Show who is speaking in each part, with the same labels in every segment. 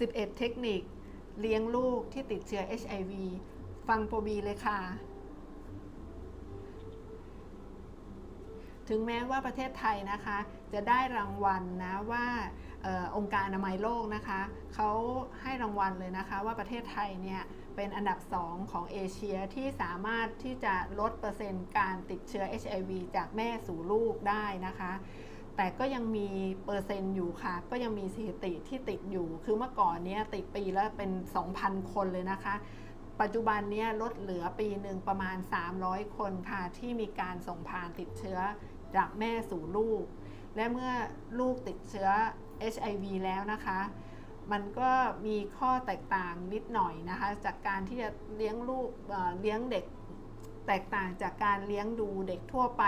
Speaker 1: 11 เทคนิค เลี้ยงลูกที่ติดเชื้อ HIV ฟังโปรบีเลยค่ะ ถึงแม้ว่าประเทศไทยนะคะ จะได้รางวัลนะว่าออองค์การอนามัยโลกนะคะเขาให้รางวัลเลยนะคะ ว่าประเทศไทยเนี่ยเป็นอันดับ 2 ของเอเชียที่สามารถที่จะลดเปอร์เซ็นต์การติดเชื้อ HIV จากแม่สู่ลูกได้นะคะ แต่ก็ยังมีเปอร์เซ็นต์อยู่ค่ะ ก็ยังมีสถิติที่ติดอยู่ คือเมื่อก่อนเนี้ยติดปีละเป็น 2,000 คนเลยนะคะ ปัจจุบันเนี้ยลดเหลือปีหนึ่งประมาณ 300 คนค่ะ ที่มีการส่งผ่านติดเชื้อจากแม่สู่ลูก และเมื่อลูกติดเชื้อ HIV แล้วนะคะ มันก็มีข้อแตกต่างนิดหน่อยนะคะ จากการที่จะเลี้ยงลูกเอ่อเลี้ยงเด็กแตกต่างจากการเลี้ยงดูเด็กทั่วไป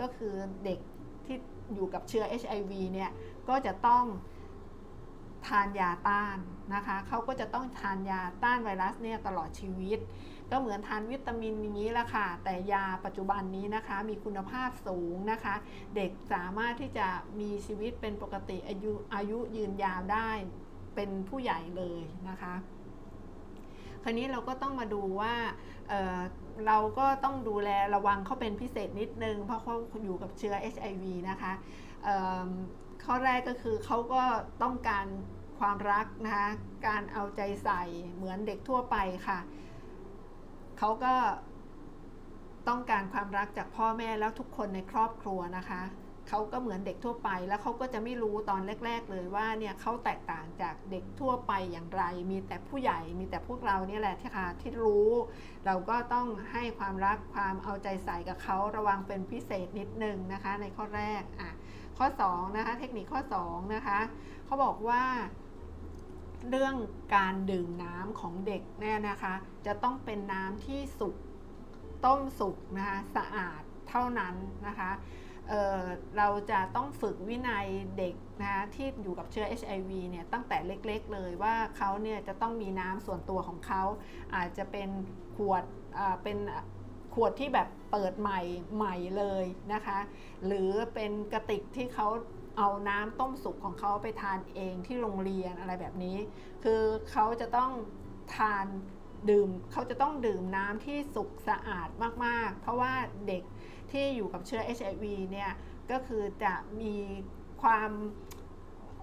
Speaker 1: ก็คือเด็กที่ อยู่กับเชื้อ HIV เนี่ยก็จะต้องทานยาต้านนะคะเขาก็จะต้องทานยาต้านไวรัสเนี่ยตลอดชีวิต ก็เหมือนทานวิตามินอย่างนี้แหละค่ะ แต่ยาปัจจุบันนี้นะคะมีคุณภาพสูงนะคะ เด็กสามารถที่จะมีชีวิตเป็นปกติอายุอายุยืนยาวได้เป็นผู้ใหญ่เลยนะคะ คราวนี้เราก็ต้องมาดูว่า เราก็ต้องดูแลระวังเขาเป็นพิเศษนิดนึง เพราะเขาอยู่กับเชื้อ HIV นะคะข้อแรกก็คือเขาก็ต้องการความรักนะคะการเอาใจใส่เหมือนเด็กทั่วไปค่ะเขาก็ต้องการความรักจากพ่อแม่แล้วทุกคนในครอบครัวนะคะ เขาก็เหมือนเด็กทั่วไป แล้วเขาก็จะไม่รู้ตอนแรก ๆ เลยว่าเนี่ยเขาแตกต่างจากเด็กทั่วไปอย่างไร มีแต่ผู้ใหญ่มีแต่พวกเราเนี่ยแหละที่ค่ะที่รู้ เราก็ต้องให้ความรักความเอาใจใส่กับเขาระวังเป็นพิเศษนิดนึงนะคะในข้อแรกอะข้อ2นะคะเทคนิคข้อ2นะคะเขาบอกว่าเรื่องการดื่มน้ำของเด็กเนี่ยนะคะ จะต้องเป็นน้ำที่สุกต้มสุกนะคะสะอาดเท่านั้นนะคะ เเราจะต้องฝึกวินัยเด็กนะที่อยู่กับเชื้อ HIV เนี่ยตั้งแต่เล็กๆเลยว่าเขาเนี่ยจะต้องมีน้ำส่วนตัวของเขาอาจจะเป็นขวดเป็นขวดที่แบบเปิดใหม่ใหม่เลยนะคะ หรือเป็นกระติกที่เขาเอาน้ำต้มสุกของเขาไปทานเองที่โรงเรียนอะไรแบบนี้ คือเขาจะต้องทานดื่มเขาจะต้องดื่มน้ำที่สุกสะอาดมากๆ เพราะว่าเด็ก ที่อยู่กับเชื้อ HIV เนี่ยก็คือจะมีความ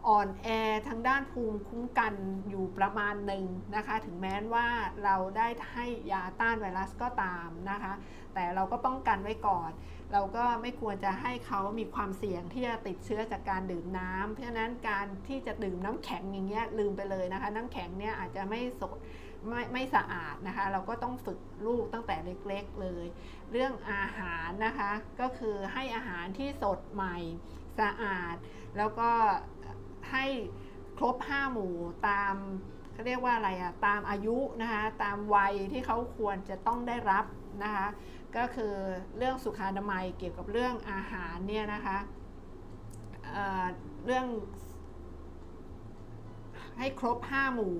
Speaker 1: อ่อนแอทางด้านภูมิคุ้มกันอยู่ประมาณหนึ่งนะคะ ถึงแม้ว่าเราได้ให้ยาต้านไวรัสก็ตามนะคะ แต่เราก็ป้องกันไว้ก่อน เราก็ไม่ควรจะให้เขามีความเสี่ยงที่จะติดเชื้อจากการดื่มน้ำเพราะฉะนั้นการที่จะดื่มน้ำแข็งอย่างเงี้ยลืมไปเลยนะคะ น้ำแข็งเนี่ยอาจจะไม่สด ไม่ไม่สะอาดนะคะ เราก็ต้องฝึกลูกตั้งแต่เล็กๆเลย เรื่องอาหารนะคะก็คือให้อาหารที่สดใหม่สะอาด แล้วก็ให้ครบ 5 หมู่ตามเขาเรียกว่าอะไรอะตามอายุนะคะตามวัยที่เขาควรจะต้องได้รับนะคะก็คือเรื่องสุขอนามัยเกี่ยวกับเรื่องอาหารเนี่ยนะคะเเรื่องให้ครบ 5 หมู่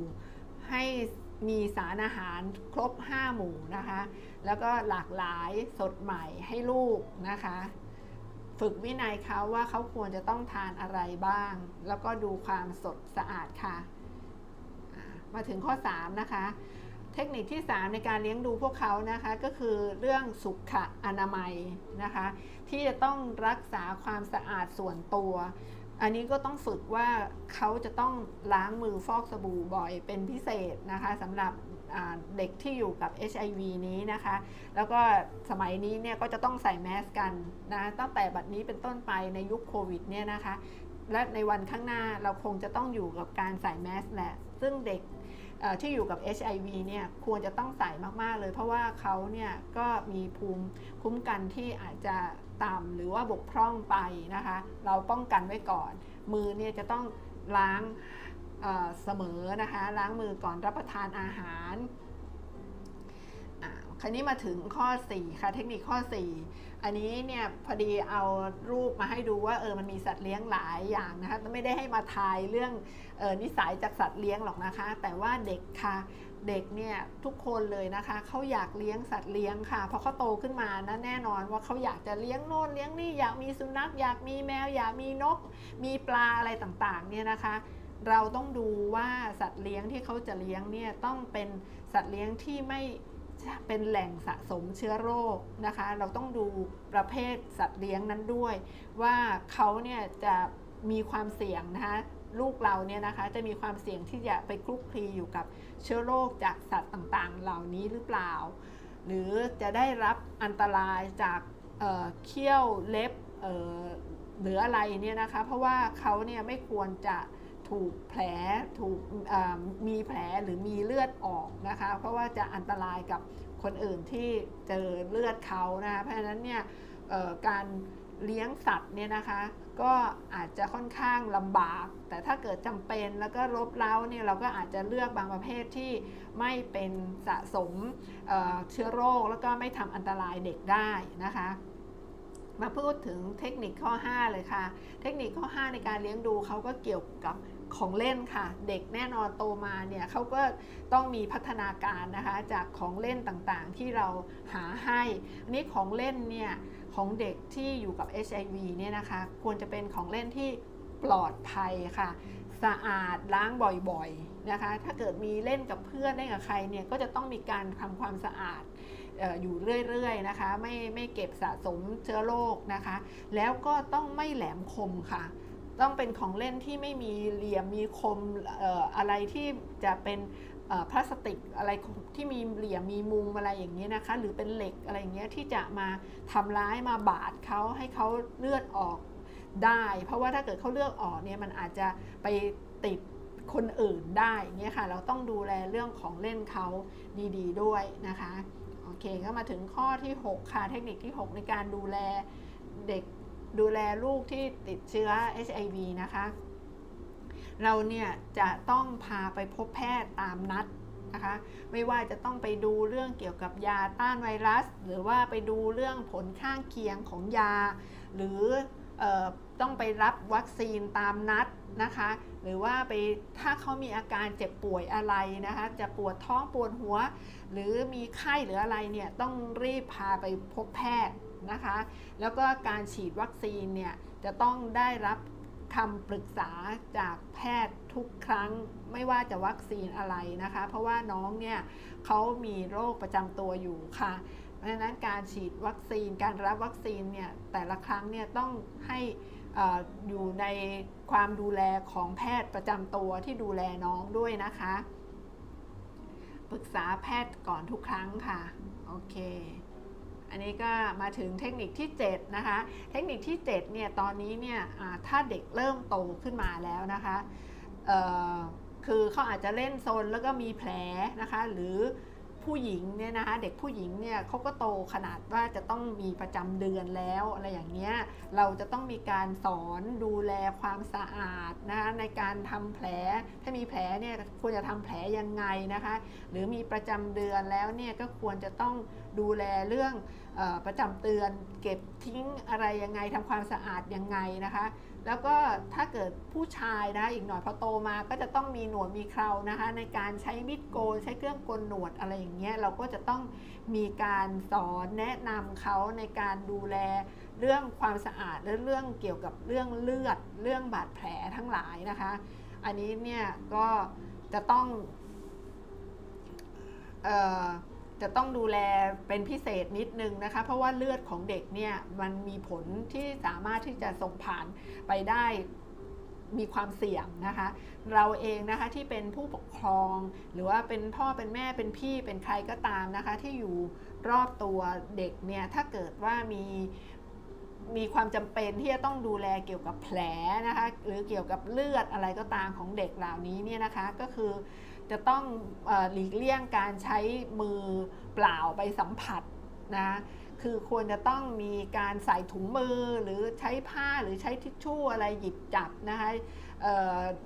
Speaker 1: ให้ มีสารอาหารครบ 5 หมู่นะคะ แล้วก็หลากหลายสดใหม่ให้ลูกนะคะ ฝึกวินัยเขาว่าเขาควรจะต้องทานอะไรบ้าง แล้วก็ดูความสดสะอาดค่ะ มาถึงข้อ 3 นะคะ เทคนิคที่ 3 ในการเลี้ยงดูพวกเขานะคะ ก็คือเรื่องสุขอนามัยนะคะ ที่จะต้องรักษาความสะอาดส่วนตัว อันนี้ก็ต้องฝึกว่าเขาจะต้องล้างมือฟอกสบู่บ่อยเป็นพิเศษนะคะสำหรับเด็กที่อยู่กับ HIV นี้นะคะ แล้วก็สมัยนี้เนี่ยก็จะต้องใส่แมสกันนะตั้งแต่บัดนี้เป็นต้นไปในยุคโควิดเนี่ยนะคะ และในวันข้างหน้าเราคงจะต้องอยู่กับการใส่แมสแหละ ซึ่งเด็กที่อยู่กับ HIV เนี่ยควรจะต้องใส่มาก ๆ เลย เพราะว่าเขาเนี่ยก็มีภูมิคุ้มกันที่อาจจะ ต่ำหรือว่าบกพร่องไปนะคะ เราป้องกันไว้ก่อน มือเนี่ยจะต้องล้างเสมอนะคะ ล้างมือก่อนรับประทานอาหารคราวนี้มาถึงข้อ 4 ค่ะเทคนิคข้อ 4 อันนี้เนี่ยพอดีเอารูปมาให้ดูว่าเออมันมีสัตว์เลี้ยงหลายอย่างนะคะไม่ได้ให้มาทายเรื่องออนิสัยจากสัตว์เลี้ยงหรอกนะคะ แต่ว่าเด็กค่ะ เด็กเนี่ยทุกคนเลยนะคะเขาอยากเลี้ยงสัตว์เลี้ยงค่ะพอเขาโตขึ้นมานะแน่นอนว่าเขาอยากจะเลี้ยงโน่นเลี้ยงนี่อยากมีสุนัขอยากมีแมว อยากมีนก มีปลาอะไรต่างๆเนี่ยนะคะ เราต้องดูว่าสัตว์เลี้ยงที่เขาจะเลี้ยงเนี่ยต้องเป็นสัตว์เลี้ยงที่ไม่เป็นแหล่งสะสมเชื้อโรคนะคะ เราต้องดูประเภทสัตว์เลี้ยงนั้นด้วย ว่าเขาเนี่ยจะมีความเสี่ยงนะคะ ลูกเราเนี่ยนะคะจะมีความเสี่ยงที่จะไปคลุกคลีอยู่กับเชื้อโรคจากสัตว์ต่างๆ เหล่านี้หรือเปล่า หรือจะได้รับอันตรายจากเเขี้ยวเล็บหรืออะไรเนี่ยนะคะเพราะว่าเขาเนี่ยไม่ควรจะถูกแผลถูกมีแผลหรือมีเลือดออกนะคะเพราะว่าจะอันตรายกับคนอื่นที่เจอเลือดเขานะคะเพราะฉะนั้นเนี่ยการเลี้ยงสัตว์เนี่ยนะคะ ก็อาจจะค่อนข้างลำบาก แต่ถ้าเกิดจำเป็นแล้วก็ลบเล้าเนี่ยเราก็อาจจะเลือกบางประเภทที่ไม่เป็นสะสมเเชื้อโรค แล้วก็ไม่ทำอันตรายเด็กได้นะคะ มาพูดถึงเทคนิคข้อ 5 เลยค่ะ เทคนิคข้อ 5 ในการเลี้ยงดูเขาก็เกี่ยวกับของเล่นค่ะ เด็กแน่นอนโตมาเนี่ยเขาก็ต้องมีพัฒนาการนะคะ จากของเล่นต่างๆที่เราหาให้อันนี้ของเล่นเนี่ย ของเด็กที่อยู่กับ HIV เนี่ยนะคะควรจะเป็นของเล่นที่ปลอดภัยค่ะ สะอาดล้างบ่อยๆนะคะ ถ้าเกิดมีเล่นกับเพื่อนเล่นกับใครเนี่ยก็จะต้องมีการทำความสะอาดอยู่เรื่อยๆนะคะ ไม่ไม่เก็บสะสมเชื้อโรคนะคะ แล้วก็ต้องไม่แหลมคมค่ะ ต้องเป็นของเล่นที่ไม่มีเหลี่ยมมีคมอออะไรที่จะเป็น พลาสติกอะไรที่มีเหลี่ยมมีมุมอะไรอย่างนี้ยนะคะ หรือเป็นเหล็กอะไรอย่างเงี้ยที่จะมาทำร้ายมาบาดเขาให้เขาเลือดออกได้ เพราะว่าถ้าเกิดเขาเลือดออกเนี่ยมันอาจจะไปติดคนอื่นได้เนี่ยค่ะ เราต้องดูแลเรื่องของเล่นเขาดีๆด้วยนะคะโอเคก็มาถึงข้อที่ 6 ค่ะเทคนิคที่ 6 ในการดูแลเด็กดูแลลูกที่ติดเชื้อ HIV นะคะ เราเนี่ยจะต้องพาไปพบแพทย์ตามนัดนะคะไม่ว่าจะต้องไปดูเรื่องเกี่ยวกับยาต้านไวรัส หรือว่าไปดูเรื่องผลข้างเคียงของยา หรือออต้องไปรับวัคซีนตามนัดนะคะ หรือว่าไปถ้าเขามีอาการเจ็บป่วยอะไรนะคะ จะปวดท้องปวดหัว หรือมีไข้หรืออะไรเนี่ยต้องรีบพาไปพบแพทย์นะคะ แล้วก็การฉีดวัคซีนเนี่ยจะต้องได้รับ คำปรึกษาจากแพทย์ทุกครั้งไม่ว่าจะวัคซีนอะไรนะคะ เพราะว่าน้องเนี่ยเขามีโรคประจำตัวอยู่ค่ะเพราะฉะนั้นการฉีดวัคซีนการรับวัคซีนเนี่ยแต่ละครั้งเนี่ยต้องให้ออยู่ในความดูแลของแพทย์ประจำตัวที่ดูแลน้องด้วยนะคะ ปรึกษาแพทย์ก่อนทุกครั้งค่ะ โอเค อันนี้ก็มาถึงเทคนิคที่ 7 นะคะ เทคนิคที่ 7 เนี่ย ตอนนี้เนี่ยถ้าเด็กเริ่มโตขึ้นมาแล้วนะคะคือเขาอาจจะเล่นโซนแล้วก็มีแผลนะคะ หรือ ผู้หญิงเนี่ยนะคะเด็กผู้หญิงเนี่ยเขาก็โตขนาดว่าจะต้องมีประจำเดือนแล้วอะไรอย่างเงี้ยเราจะต้องมีการสอนดูแลความสะอาดนะคะในการทำแผลถ้ามีแผลเนี่ยควรจะทำแผลยังไงนะคะหรือมีประจำเดือนแล้วเนี่ยก็ควรจะต้องดูแลเรื่องอประจำเตือน เก็บทิ้งอะไรยังไงทำความสะอาดยังไงนะคะ แล้วก็ถ้าเกิดผู้ชายนะอีกหน่อยพอโตมาก็จะต้องมีหนวดมีเครานะคะ ในการใช้มีดโกนใช้เครื่องโกนหนวดอะไรอย่างเงี้ยเราก็จะต้องมีการสอนแนะนำเขาในการดูแลเรื่องความสะอาดและเรื่องเกี่ยวกับเรื่องเลือด เรื่องบาดแผลทั้งหลายนะคะ อันนี้เนี่ยก็จะต้องเอ่อ จะต้องดูแลเป็นพิเศษนิดนึงนะคะ เพราะว่าเลือดของเด็กเนี่ยมันมีผลที่สามารถที่จะส่งผ่านไปได้มีความเสี่ยงนะคะ เราเองนะคะที่เป็นผู้ปกครอง หรือว่าเป็นพ่อเป็นแม่เป็นพี่เป็นใครก็ตามนะคะ ที่อยู่รอบตัวเด็กเนี่ยถ้าเกิดว่ามีมีความจำเป็นที่จะต้องดูแลเกี่ยวกับแผลนะคะ หรือเกี่ยวกับเลือดอะไรก็ตามของเด็กเหล่านี้เนี่ยนะคะ ก็คือ จะต้องหลีกเลี่ยงการใช้มือเปล่าไปสัมผัสนะคือควรจะต้องมีการใส่ถุงมือหรือใช้ผ้าหรือใช้ทิชชู่อะไรหยิบจับนะคะ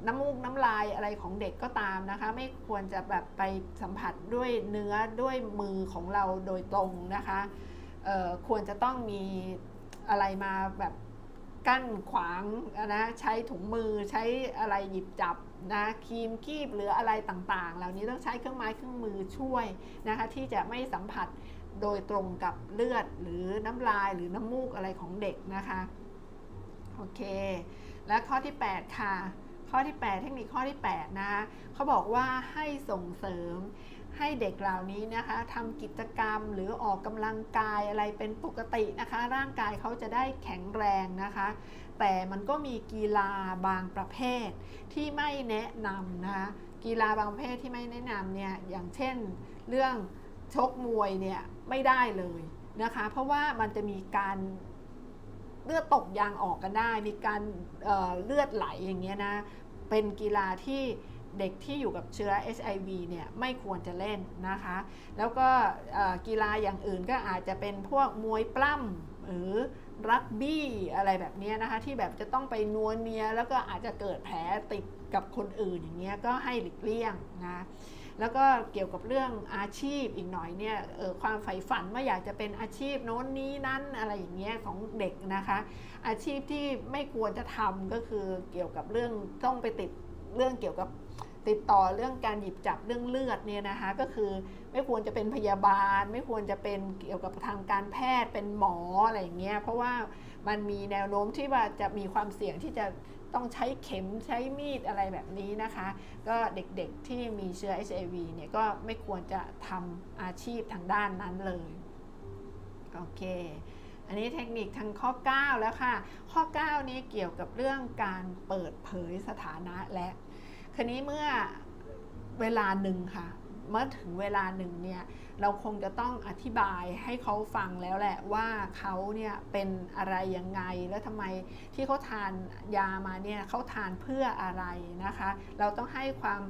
Speaker 1: น้ำมูกน้ำลายอะไรของเด็กก็ตามนะคะ ไม่ควรจะแบบไปสัมผัสด้วยเนื้อด้วยมือของเราโดยตรงนะคะควรจะต้องมีอะไรมาแบบ กั้นขวางนะใช้ถุงมือใช้อะไรหยิบจับนะครีมคีบหรืออะไรต่างๆ เหล่านี้ต้องใช้เครื่องไม้เครื่องมือช่วยนะคะที่จะไม่สัมผัสโดยตรงกับเลือดหรือน้ำลายหรือน้ำมูกอะไรของเด็กนะคะโอเค และข้อที่ 8 ค่ะ ข้อที่ 8 เทคนิคข้อที่ 8 นะคะเขาบอกว่าให้ส่งเสริม ให้เด็กเหล่านี้นะคะทำกิจกรรมหรือออกกำลังกายอะไรเป็นปกตินะคะ ร่างกายเขาจะได้แข็งแรงนะคะ แต่มันก็มีกีฬาบางประเภทที่ไม่แนะนำนะคะกีฬาบางประเภทที่ไม่แนะนำเนี่ยอย่างเช่น เรื่องชกมวยเนี่ยไม่ได้เลยนะคะ เพราะว่ามันจะมีการเลือดตกยางออกกันได้ มีการเเลือดไหลอย่างเงี้ยนะเป็นกีฬาที่ เด็กที่อยู่กับเชื้อ HIV เนี่ยไม่ควรจะเล่นนะคะ แล้วก็กีฬาอย่างอื่นก็อาจจะเป็นพวกมวยปล้ำหรือรักบี้อะไรแบบนี้นะคะ ที่แบบจะต้องไปนัวเนียแล้วก็อาจจะเกิดแผลติดกับคนอื่นอย่างเงี้ยก็ให้หลีกเลี่ยงนะแล้วก็เกี่ยวกับเรื่องอาชีพอีกหน่อยเนี่ยออความใฝ่ฝันว่าอยากจะเป็นอาชีพโน้นนี้นั้นอะไรอย่างเงี้ยของเด็กนะคะ อาชีพที่ไม่ควรจะทำก็คือเกี่ยวกับเรื่องต้องไปติดเรื่องเกี่ยวกับ ติดต่อเรื่องการหยิบจับเรื่องเลือดเนี่ยนะคะก็คือไม่ควรจะเป็นพยาบาล ไม่ควรจะเป็นเกี่ยวกับทางการแพทย์เป็นหมออะไรอย่างเงี้ยเพราะว่ามันมีแนวโน้มที่ว่าจะมีความเสี่ยงที่จะต้องใช้เข็มใช้มีดอะไรแบบนี้นะคะ ก็เด็กๆที่มีเชื้อ HIV เนี่ยก็ไม่ควรจะทำอาชีพทางด้านนั้นเลยโอเคอันนี้เทคนิคทางข้อ 9 แล้วค่ะ ข้อ 9 นี้เกี่ยวกับเรื่องการเปิดเผยสถานะและ คืนนี้เมื่อเวลาหนึ่งค่ะ เมื่อถึงเวลาหนึ่งเนี่ย เราคงจะต้องอธิบายให้เขาฟังแล้วแหละว่าเขาเนี่ยเป็นอะไรยังไง แล้วทำไมที่เขาทานยามาเนี่ยเขาทานเพื่ออะไรนะคะ เราต้องให้ความ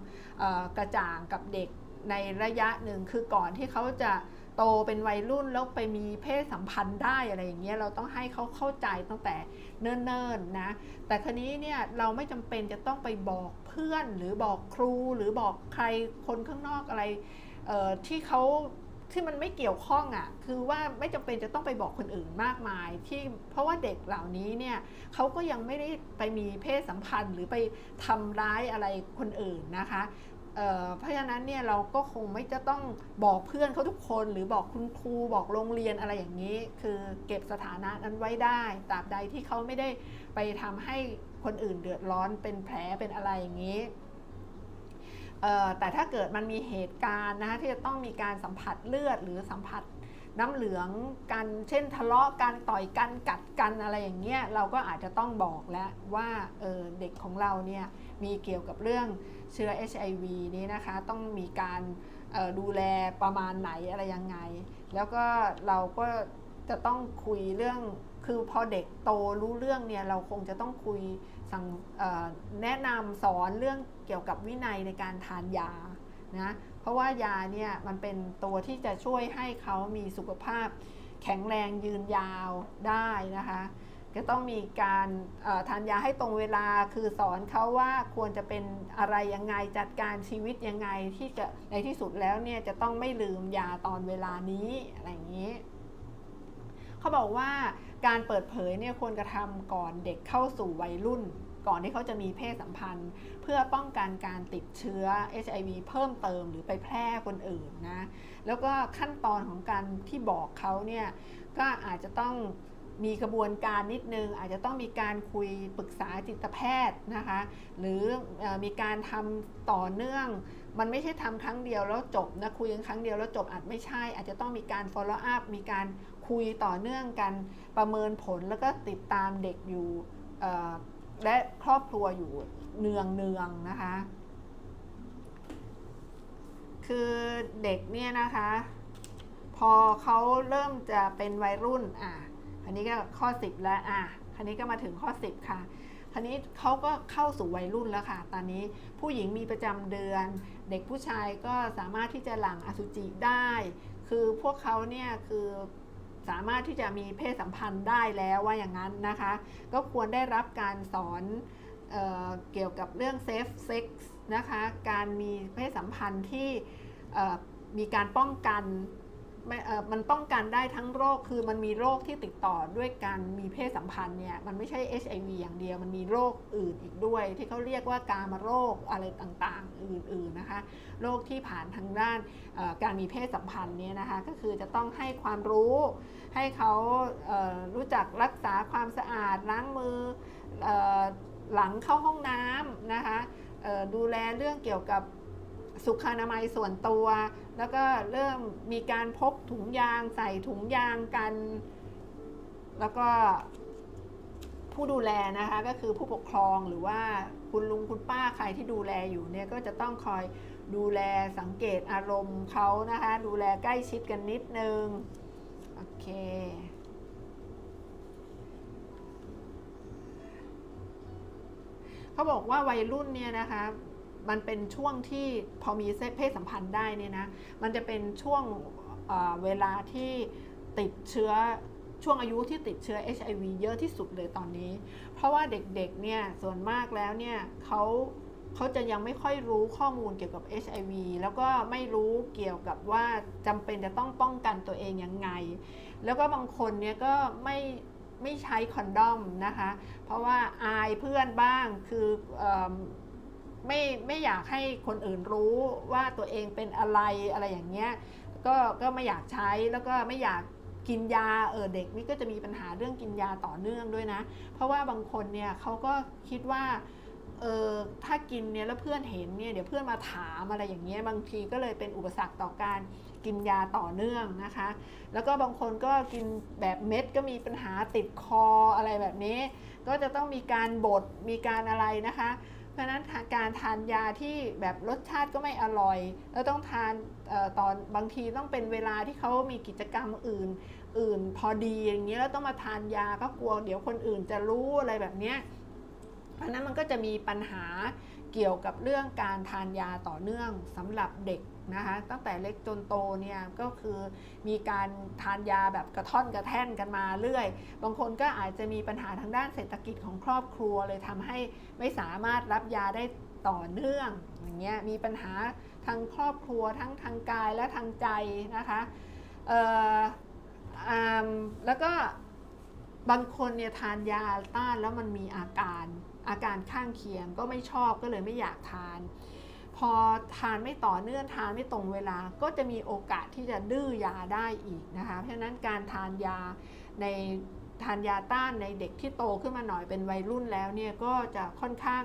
Speaker 1: กระจ่างกับเด็กในระยะหนึ่งคือก่อนที่เขาจะโตเป็นวัยรุ่นแล้วไปมีเพศสัมพันธ์ได้อะไรอย่างเงี้ยเราต้องให้เขาเข้าใจตั้งแต่ เนิ่นๆนะ แต่คราวนี้เนี่ยเราไม่จำเป็นจะต้องไปบอกเพื่อนหรือบอกครูหรือบอกใครคนข้างนอกอะไรเอ่อที่เขาที่มันไม่เกี่ยวข้องอะ่ะคือว่าไม่จำเป็นจะต้องไปบอกคนอื่นมากมายที่เพราะว่าเด็กเหล่านี้เนี่ยเขาก็ยังไม่ได้ไปมีเพศสัมพันธ์หรือไปทำร้ายอะไรคนอื่นนะคะ เพราะฉะนั้นเนี่ยเราก็คงไม่จะต้องบอกเพื่อนเขาทุกคนหรือบอกคุณครูบอกโรงเรียนอะไรอย่างนี้ คือเก็บสถานะนั้นไว้ได้ตราบใดที่เขาไม่ได้ไปทำให้คนอื่นเดือดร้อนเป็นแผลเป็นอะไรอย่างนี้แต่ถ้าเกิดมันมีเหตุการณ์นะคะที่จะต้องมีการสัมผัสเลือดหรือสัมผัส น้ำเหลืองกันเช่นทะเลาะกันต่อยกันกัดกันอะไรอย่างเงี้ยเราก็อาจจะต้องบอกแล้วว่าเออเด็กของเราเนี่ยมีเกี่ยวกับเรื่องเชื้อ HIV นี้นะคะต้องมีการออดูแลประมาณไหนอะไรยังไง แล้วก็เราก็จะต้องคุยเรื่องคือพอเด็กโตรู้เรื่องเนี่ยเราคงจะต้องคุยสั่งออแนะนำสอนเรื่องเกี่ยวกับวินัยในการทานยานะ เพราะว่ายาเนี่ยมันเป็นตัวที่จะช่วยให้เขามีสุขภาพ แข็งแรงยืนยาวได้นะคะก็ต้องมีการทานยาให้ตรงเวลาคือสอนเขาว่าควรจะเป็นอะไรยังไงจัดการชีวิตยังไงที่จะในที่สุดแล้วเนี่ยจะต้องไม่ลืมยาตอนเวลานี้อะไรอย่างนี้เขาบอกว่าการเปิดเผยเนี่ยควรกระทำก่อนเด็กเข้าสู่วัยรุ่น ก่อนที่เขาจะมีเพศสัมพันธ์ เพื่อป้องกันการติดเชื้อ HIV เพิ่มเติมหรือไปแพร่คนอื่นนะแล้วก็ขั้นตอนของการที่บอกเขาเนี่ยก็อาจจะต้องมีกระบวนการนิดนึง อาจจะต้องมีการคุยปรึกษาจิตแพทย์นะคะ หรือมีการทำต่อเนื่อง มันไม่ใช่ทำครั้งเดียวแล้วจบนะคุยกันครั้งเดียวแล้วจบอาจไม่ใช่ อาจจะต้องมีการ follow up มีการคุยต่อเนื่องกันประเมินผลแล้วก็ติดตามเด็กอยู่ และครอบครัวอยู่เนืองเนืองนะคะ คือเด็กเนี่ยนะคะ พอเขาเริ่มจะเป็นวัยรุ่นอะอันนี้ก็ข้อ 10 แล้วอะคันนี้ก็มาถึงข้อ 10 ค่ะคันนี้เขาก็เข้าสู่วัยรุ่นแล้วค่ะ ตอนนี้ผู้หญิงมีประจำเดือน เด็กผู้ชายก็สามารถที่จะหลั่งอสุจิได้ คือพวกเขาเนี่ยคือ สามารถที่จะมีเพศสัมพันธ์ได้แล้วว่าอย่างนั้นนะคะ ก็ควรได้รับการสอนเออเกี่ยวกับเรื่องเซฟเซ็กส์นะคะ การมีเพศสัมพันธ์ที่มีการป้องกัน ม่เออมันป้องกันได้ทั้งโรคคือมันมีโรคที่ติดต่อด้วยการมีเพศสัมพันธ์เนี่ยมันไม่ใช่ HIV อย่างเดียว มันมีโรคอื่นอีกด้วย ที่เขาเรียกว่ากามโรคอะไรต่างๆ อื่นๆนะคะโรคที่ผ่านทางด้านการมีเพศสัมพันธ์เนี่ยนะคะก็คือจะต้องให้ความรู้ให้เขารู้จักรักษาความสะอาดล้างมืออหลังเข้าห้องน้ำนะคะดูแลเรื่องเกี่ยวกับสุขอนามัยส่วนตัว แล้วก็เริ่มมีการพกถุงยางใส่ถุงยางกัน แล้วก็ผู้ดูแลนะคะก็คือผู้ปกครองหรือว่าคุณลุงคุณป้าใครที่ดูแลอยู่เนี่ยก็จะต้องคอยดูแลสังเกตอารมณ์เขานะคะ ดูแลใกล้ชิดกันนิดนึง โอเค เขาบอกว่าวัยรุ่นเนี่ยนะคะ มันเป็นช่วงที่พอมีเพศสัมพันธ์ได้เนี่ยนะ มันจะเป็นช่วงเเวลาที่ติดเชื้อช่วงอายุที่ติดเชื้อ HIV เยอะที่สุดเลยตอนนี้ เพราะว่าเด็กๆ เนี่ยส่วนมากแล้วเนี่ยเขาเขาจะยังไม่ค่อยรู้ข้อมูลเกี่ยวกับ HIV แล้วก็ไม่รู้เกี่ยวกับว่าจำเป็นจะต้องป้องกันตัวเองยังไง แล้วก็บางคนเนี่ยก็ไม่ไม่ใช้คอนดอมนะคะ เพราะว่าอายเพื่อนบ้างคืออ ไม่ไม่อยากให้คนอื่นรู้ว่าตัวเองเป็นอะไรอะไรอย่างเงี้ยก็ก็ไม่อยากใช้แล้วก็ไม่อยากกินยาเออเด็กนี่ก็จะมีปัญหาเรื่องกินยาต่อเนื่องด้วยนะ เพราะว่าบางคนเนี่ยเขาก็คิดว่าเออถ้ากินเนี่ยแล้วเพื่อนเห็นเนี่ยเดี๋ยวเพื่อนมาถามอะไรอย่างเงี้ยบางทีก็เลยเป็นอุปสรรคต่อการกินยาต่อเนื่องนะคะ แล้วก็บางคนก็กินแบบเม็ดก็มีปัญหาติดคออะไรแบบนี้ ก็จะต้องมีการบดมีการอะไรนะคะ เพราะนั้นการทานยาที่แบบรสชาติก็ไม่อร่อย แล้วต้องทานออตอนบางทีต้องเป็นเวลาที่เขามีกิจกรรมอื่น อื่นพอดีอย่างนี้แล้วต้องมาทานยาก็กลัวเดี๋ยวคนอื่นจะรู้อะไรแบบเนี้ยเพราะนั้นมันก็จะมีปัญหาเกี่ยวกับเรื่องการทานยาต่อเนื่องสำหรับเด็ก นะคะตั้งแต่เล็กจนโตเนี่ยก็คือมีการทานยาแบบกระท่อนกระแท่นกันมาเรื่อย บางคนก็อาจจะมีปัญหาทางด้านเศรษฐกิจของครอบครัวเลยทำให้ไม่สามารถรับยาได้ต่อเนื่องอย่างเงี้ยมีปัญหาทางครอบครัวทั้งทางกายและทางใจนะคะเอ่อแล้วก็บางคนเนี่ยทานยาต้านแล้วมันมีอาการอาการข้างเคียงก็ไม่ชอบก็เลยไม่อยากทาน พอทานไม่ต่อเนื่องทานไม่ตรงเวลาก็จะมีโอกาสที่จะดื้อยาได้อีกนะคะ เพราะฉะนั้นการทานยาในทานยาต้านในเด็กที่โตขึ้นมาหน่อยเป็นวัยรุ่นแล้วเนี่ยก็จะค่อนข้าง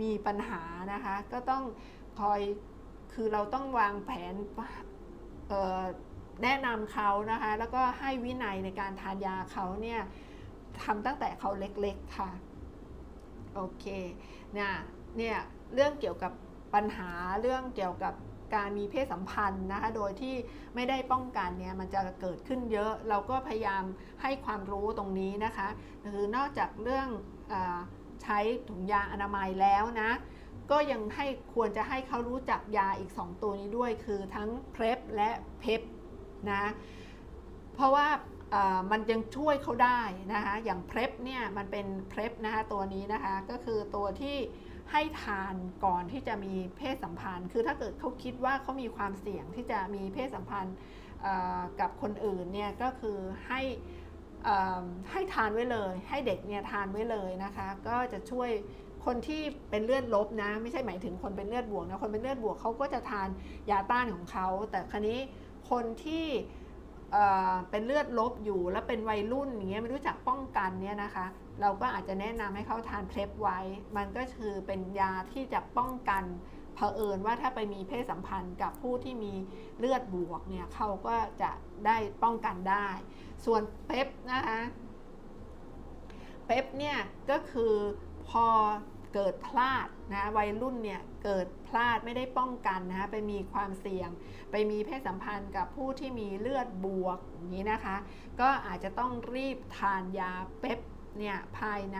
Speaker 1: มีปัญหานะคะ ก็ต้องคอยคือเราต้องวางแผนแนะนำเขานะคะ แล้วก็ให้วินัยในการทานยาเขาเนี่ยทำตั้งแต่เขาเล็กๆค่ะ โอเคเนี่ยเนี่ยเรื่องเกี่ยวกับ ปัญหาเรื่องเกี่ยวกับการมีเพศสัมพันธ์นะคะ โดยที่ไม่ได้ป้องกันเนี่ยมันจะเกิดขึ้นเยอะ เราก็พยายามให้ความรู้ตรงนี้นะคะ คือนอกจากเรื่องอใช้ถุงยางอนามัยแล้วนะ ก็ยังให้ควรจะให้เขารู้จักยาอีก 2 ตัวนี้ด้วย คือทั้ง PrEP และ PEP นะ เพราะว่ามันยังช่วยเขาได้นะคะ อย่าง PrEP เนี่ยมันเป็น PrEP นะคะตัวนี้นะคะ ก็คือตัวที่ ให้ทานก่อนที่จะมีเพศสัมพันธ์ คือถ้าเกิดเขาคิดว่าเขามีความเสี่ยงที่จะมีเพศสัมพันธ์กับคนอื่นเนี่ยก็คือให้ให้ทานไว้เลย ให้เด็กเนี่ยทานไว้เลยนะคะ ก็จะช่วยคนที่เป็นเลือดลบนะไม่ใช่หมายถึงคนเป็นเลือดบวกนะคนเป็นเลือดบวกเขาก็จะทานยาต้านของเขาแต่ครนี้คนที่เอ่อเป็นเลือดลบอยู่แล้วเป็นวัยรุ่นอย่างเงี้ยไม่รู้จักป้องกันเนี่ยนะคะ เราก็อาจจะแนะนำให้เขาทานเพลไว้ มันก็คือเป็นยาที่จะป้องกันเผอิญว่าถ้าไปมีเพศสัมพันธ์กับผู้ที่มีเลือดบวกเนี่ยเขาก็จะได้ป้องกันได้ ส่วนเพปนะคะเพปเนี่ยก็คือพอเกิดพลาดนะวัยรุ่นเนี่ยเกิดพลาดไม่ได้ป้องกันนะคะไปมีความเสี่ยง ไปมีเพศสัมพันธ์กับผู้ที่มีเลือดบวกอย่างนี้นะคะ ก็อาจจะต้องรีบทานยาเป๊ป เนี่ยภายใน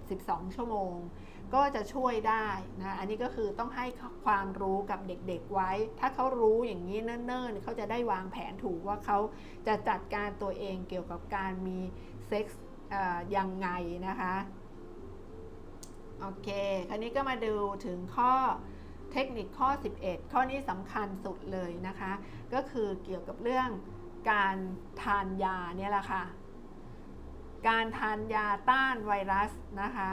Speaker 1: 72 ชั่วโมง ก็จะช่วยได้นะอันนี้ก็คือต้องให้ความรู้กับเด็กๆไว้ ถ้าเขารู้อย่างนี้เนิ่นๆเขาจะได้วางแผนถูกว่าเขาจะจัดการตัวเองเกี่ยวกับการมีเซ็กส์เอ่อยังไงนะคะโอเค คราวนี้ก็มาดูถึงข้อเทคนิคข้อ 11 ข้อนี้สำคัญสุดเลยนะคะ ก็คือเกี่ยวกับเรื่องการทานยาเนี่ยแหละค่ะ การทานยาต้านไวรัสนะคะ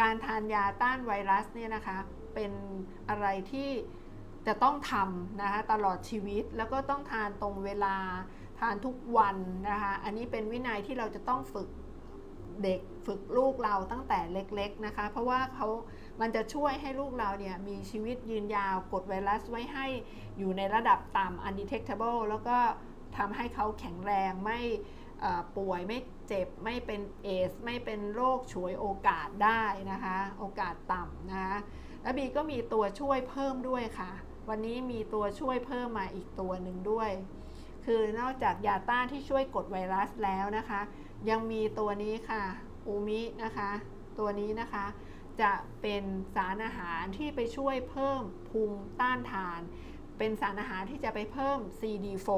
Speaker 1: การทานยาต้านไวรัสเนี่ยนะคะ เป็นอะไรที่จะต้องทำนะคะตลอดชีวิตแล้วก็ต้องทานตรงเวลาทานทุกวันนะคะ อันนี้เป็นวินัยที่เราจะต้องฝึกเด็กฝึกลูกเราตั้งแต่เล็กๆนะคะ เพราะว่าเขามันจะช่วยให้ลูกเราเนี่ยมีชีวิตยืนยาวกดไวรัสไว้ให้อยู่ในระดับต่ำ undetectable แล้วก็ ทำให้เขาแข็งแรงไม่ป่วยไม่เจ็บไม่เป็นเอส ไม่เป็นโรคฉวยโอกาสได้นะคะ โอกาสต่ำนะคะแล้วบีก็มีตัวช่วยเพิ่มด้วยค่ะ วันนี้มีตัวช่วยเพิ่มมาอีกตัวหนึ่งด้วย คือนอกจากยาต้านที่ช่วยกดไวรัสแล้วนะคะ ยังมีตัวนี้ค่ะอูมินะคะ ตัวนี้นะคะจะเป็นสารอาหารที่ไปช่วยเพิ่มภูมิต้านทาน เป็นสารอาหารที่จะไปเพิ่ม CD4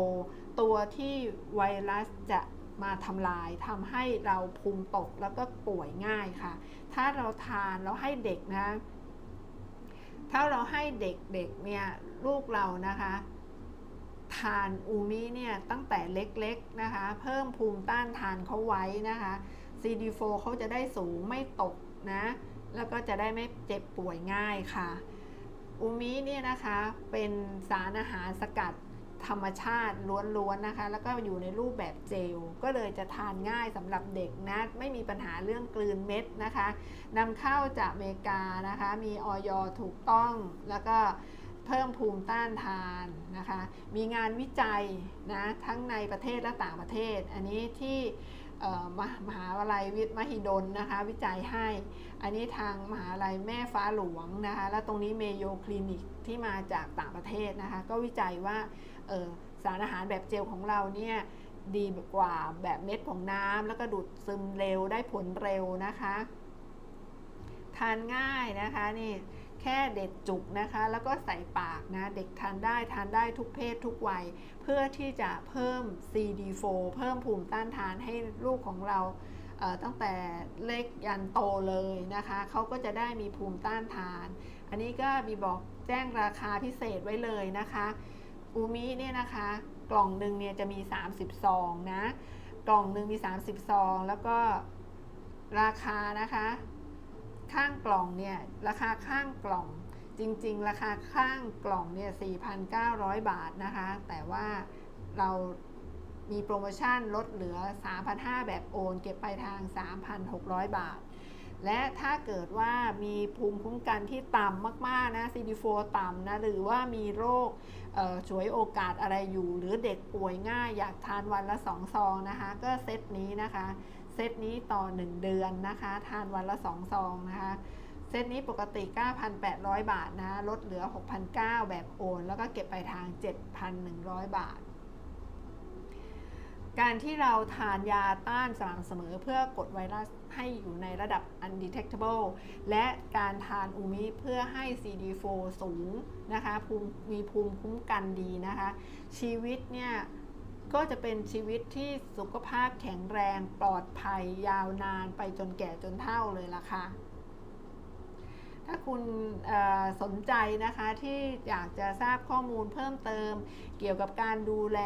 Speaker 1: ตัวที่ไวรัสจะมาทำลายทำให้เราภูมิตกแล้วก็ป่วยง่ายค่ะ ถ้าเราทานแล้วให้เด็กนะ ถ้าเราให้เด็กๆเนี่ยลูกเรานะคะ ทานอูมิเนี่ยตั้งแต่เล็กๆนะคะ เพิ่มภูมิต้านทานเขาไว้นะคะ CD4 เขาจะได้สูงไม่ตกนะ แล้วก็จะได้ไม่เจ็บป่วยง่ายค่ะอูมิเนี่ยนะคะเป็นสารอาหารสกัด ธรรมชาติล้วนๆนะคะ แล้วก็อยู่ในรูปแบบเจล ก็เลยจะทานง่ายสำหรับเด็กนะ ไม่มีปัญหาเรื่องกลืนเม็ดนะคะนำเข้าจากอเมริกานะคะ มีออยถูกต้อง แล้วก็เพิ่มภูมิต้านทานนะคะ มีงานวิจัยนะทั้งในประเทศและต่างประเทศ อันนี้ที่มหามหาวิทยาลัยวิทย์มหิดลนะคะ วิจัยให้ อันนี้ทางมหาวิทยาลัยแม่ฟ้าหลวงนะคะ แล้วตรงนี้เมโยคลินิกที่มาจากต่างประเทศนะคะ ก็วิจัยว่า ออสารอาหารแบบเจลของเราเนี่ยดีกว่าแบบเม็ดของน้ำแล้วก็ดูดซึมเร็วได้ผลเร็วนะคะ ทานง่ายนะคะนี่แค่เด็ดจุกนะคะ แล้วก็ใส่ปากนะ เด็กทานได้ทานได้ทุกเพศทุกวัย เพื่อที่จะเพิ่ม CD4 เพิ่มภูมิต้านทานให้ลูกของเราเตั้งแต่เล็กยันโตเลยนะคะเขาก็จะได้มีภูมิต้านทาน อันนี้ก็มีบอกแจ้งราคาพิเศษไว้เลยนะคะ อูมิเนี่ยนะคะ กล่องหนึ่งเนี่ยจะมี 30ซองนะ กล่องหนึ่งมี 30ซอง แล้วก็ราคานะคะ ข้างกล่องเนี่ย ราคาข้างกล่องจริง ๆ ราคาข้างกล่องเนี่ย 4,900 บาทนะคะ แต่ว่าเรามีโปรโมชั่นลดเหลือ 3,500 แบบโอน เก็บไปลายทาง 3,600 บาท และถ้าเกิดว่ามีภูมิคุ้มกันที่ต่ำมากๆนะ CD4 ต่ำนะหรือว่ามีโรคฉวยโอกาสอะไรอยู่ หรือเด็กป่วยง่ายอยากทานวันละ2ซองนะคะ ก็เซตนี้นะคะ เซตนี้ต่อ 1 เดือนนะคะ ทานวันละ2ซองนะคะเซตนี้ปกติ 9,800 บาทนะ ลดเหลือ 6,900 แบบโอน แล้วก็เก็บไปลายทาง 7,100 บาท การที่เราทานยาต้านสม่ำเสมอ เพื่อกดไวรัสให้อยู่ในระดับ undetectable และการทานอูมิเพื่อให้ CD4 สูงนะคะภูมิมีภูมิคุ้มกันดีนะคะ ชีวิตเนี่ยก็จะเป็นชีวิตที่สุขภาพแข็งแรงปลอดภัยยาวนานไปจนแก่จนเฒ่าเลยล่ะค่ะ ถ้าคุณสนใจนะคะที่อยากจะทราบข้อมูลเพิ่มเติม เกี่ยวกับการดูแล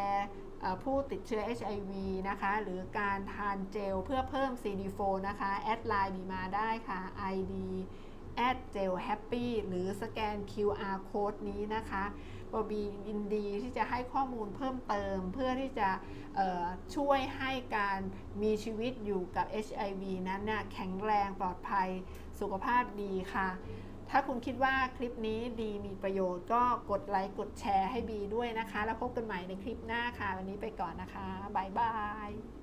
Speaker 1: ผู้ติดเชื้อ HIV นะคะ หรือการทานเจลเพื่อเพิ่ม CD4 นะคะ แอดไลน์บีมาได้ค่ะ ID แอดเจลแฮปปี้หรือสแกน QR code นี้นะคะบอบียินดีที่จะให้ข้อมูลเพิ่มเติม เพื่อที่จะช่วยให้การมีชีวิตอยู่กับ HIV นั้นน่ะแข็งแรงปลอดภัยสุขภาพดีค่ะ ถ้าคุณคิดว่าคลิปนี้ดีมีประโยชน์ก็กดไลค์กดแชร์ให้บีด้วยนะคะ แล้วพบกันใหม่ในคลิปหน้าค่ะ วันนี้ไปก่อนนะคะ บ๊ายบาย